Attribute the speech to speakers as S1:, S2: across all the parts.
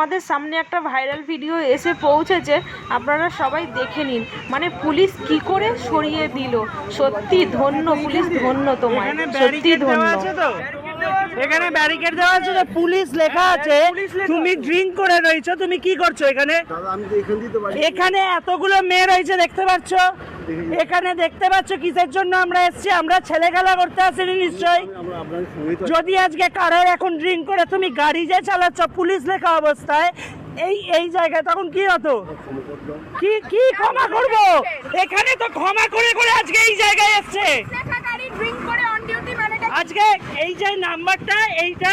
S1: আমাদের সামনে একটা ভাইরাল ভিডিও এসে পৌঁছেছে আপনারা সবাই দেখে নিন। মানে পুলিশ কি করে সরিয়ে দিল? সত্যি ধন্য পুলিশ ধন্য তোমায়।
S2: এখানে
S1: সত্যি ধন্য
S2: দেওয়া আছে তো? এখানে ব্যারিকেড দেওয়া আছে যে পুলিশ লেখা আছে তুমি ড্রিঙ্ক করে রয়েছো তুমি কি করছ এখানে?
S3: দাদা আমি তো এখান দিয়ে তো বাড়ি
S2: এখানে এতগুলো মেয়ে রয়েছে দেখতে পাচ্ছ? এখানে দেখতে পাচ্ছ কিসের জন্য আমরা এসেছি? আমরা ছেলে খেলা করতে আসিনি নিশ্চয়ই। যদি আজকে কারোর এখন ড্রিঙ্ক করে তুমি গাড়ি যে চালাচ্ছ পুলিশ লেখা অবস্থায় এই এই জায়গায় তখন কি হতো? কি কি ক্ষমা করব? এখানে তো ক্ষমা করে করে আজকে এই জায়গায় এসছে।
S4: লেখা গাড়ি ড্রিঙ্ক করে অন ডিউটি মানে
S2: আজকে এই যে নাম্বারটা এইটা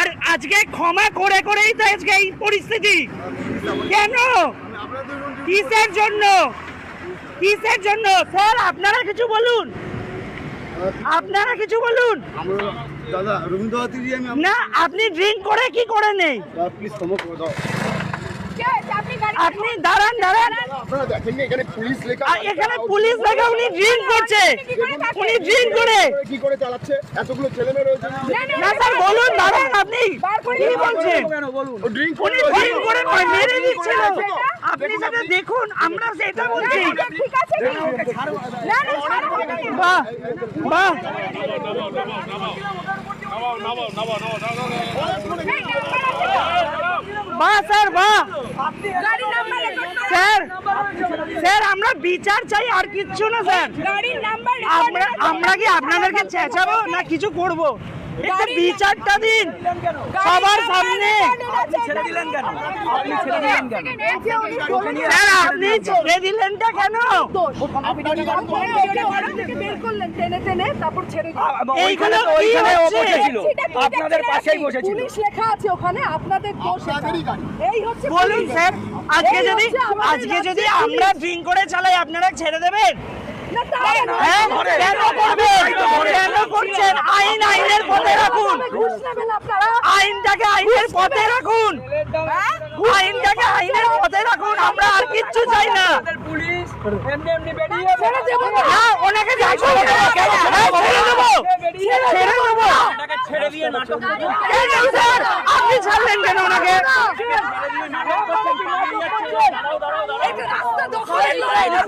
S2: আর আজকে ক্ষমা করে করেই তো আজকে এই পরিস্থিতি। কেন? কিসের জন্য? কিসের জন্য? স্যার আপনারা কিছু বলুন। আপনারা কিছু বলুন।
S3: আমরা দাদা
S2: না আপনি ড্রিঙ্ক করে কি করে নেই?
S3: প্লিজ দাও।
S4: আপনি
S2: দাঁড়ান দাঁড়ান।
S3: এখানে পুলিশ লেখা
S2: এখানে পুলিশ লেখা উনি ড্রিঙ্ক করছে। উনি ড্রিঙ্ক করে।
S3: কি করে চালাচ্ছে এতগুলো ছেলে মেয়ে রয়েছে
S2: না, স্যার, বলুন, দাঁড়ান আপনি। কি বলছেন?
S3: ও ড্রিঙ্ক
S2: উনি ড্রিঙ্ক করে নয় মেরে দিচ্ছিল আপনি সেটা দেখুন, আমরা সেটা বলছি।
S4: ঠিক আছে না না।
S2: বাহ বাহ
S4: এই নাম্বার আছে তো?
S2: বাহ স্যার বাহ
S4: গাড়ির নাম্বার রেকর্ড করো
S2: স্যার স্যার আমরা বিচার চাই আর কিচ্ছু না স্যার। আমরা আমরা কি আপনাদেরকে চেঁচাবো না কিছু করব? বিচারটা দিন। সবার সামনে।
S4: ছেড়ে দিলেন কেন আপনি ছেড়ে দিলেন কেন?
S2: স্যার আপনি ছেড়ে দিলেনটা কেন?
S4: বের করলেন টেনে টেনে তারপর ছেড়ে
S2: এইখানে কি হচ্ছে
S4: আপনাদের পাশেই বসেছিল। পুলিশ লেখা আছে ওখানে আপনাদের দোষ এই হচ্ছে
S2: বলুন স্যার আজকে যদি আজকে যদি আমরা ড্রিঙ্ক করে চালাই আপনারা ছেড়ে দেবেন। হ্যাঁ? কেন করবেন? কেন করছেন? আইন পথে রাখুন। আইনটাকে আইনের পথে রাখুন।
S4: হ্যাঁ?
S2: আইনটাকে আইনের পথে রাখুন। আমরা আর কিচ্ছু চাই না।
S4: ছেড়ে দেবো না।
S2: ওনাকে যা ছেড়ে দেবো। ছেড়ে দেবো। ছেড়ে দেবো। কেন স্যার। আপনি ছাড়লেন কেন ওনাকে?
S4: রাস্তা দখলের লড়াই না।